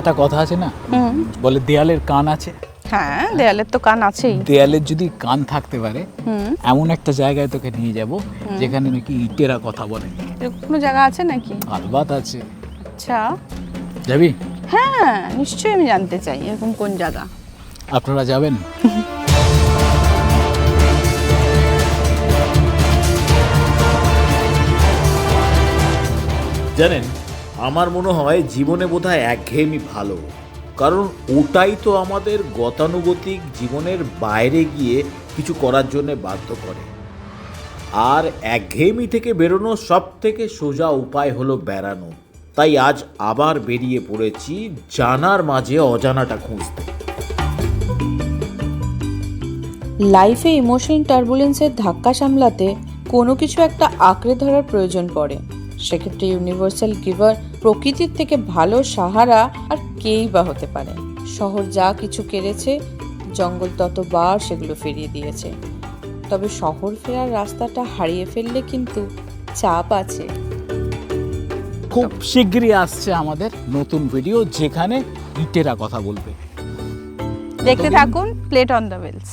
একটা কথা আছে না? বলে দেয়ালের কান আছে? হ্যাঁ দেয়ালের তো কান আছেই। দেয়ালের যদি কান থাকতে পারে হুম। এমন একটা জায়গায় তোকে নিয়ে যাব যেখানে নাকি ইটেরা কথা বলে। এরকম কোনো জায়গা আছে নাকি? আলবাত আছে। আচ্ছা। যাবি? হ্যাঁ নিশ্চয়ই আমি জানতে চাই এরকম কোন জায়গা। আপনারা যাবেন? জানেন আমার মনে হয় জীবনে বোধহয় একঘেয়েমি ভালো। কারণ ওটাই তো আমাদের গতানুগতিক জীবনের বাইরে গিয়ে কিছু করার জন্য বাধ্য করে। আর একঘেয়েমি থেকে বেরোনোর সব থেকে সোজা উপায় হলো বেড়ানো। তাই আজ আবার বেরিয়ে পড়েছি জানার মাঝে অজানাটা খুঁজতে। লাইফে ইমোশনাল টার্বুলেন্সের ধাক্কা সামলাতে কোনো কিছু একটা আঁকড়ে ধরার প্রয়োজন পড়ে। সেক্ষেত্রে ইউনিভার্সাল গিভার প্রকৃতির থেকে ভালো সাহারা আর কেই বা হতে পারে। শহর যা কিছু কেড়েছে জঙ্গল ততবার সেগুলো ফিরিয়ে দিয়েছে। তবে শহর ফেরার রাস্তাটা হারিয়ে ফেললে কিন্তু চাপ আছে। খুব শিগগিরই আসছে আমাদের নতুন ভিডিও যেখানে ইটেরা কথা বলবে। দেখতে থাকুন প্লেট অন দ্য ওয়েলস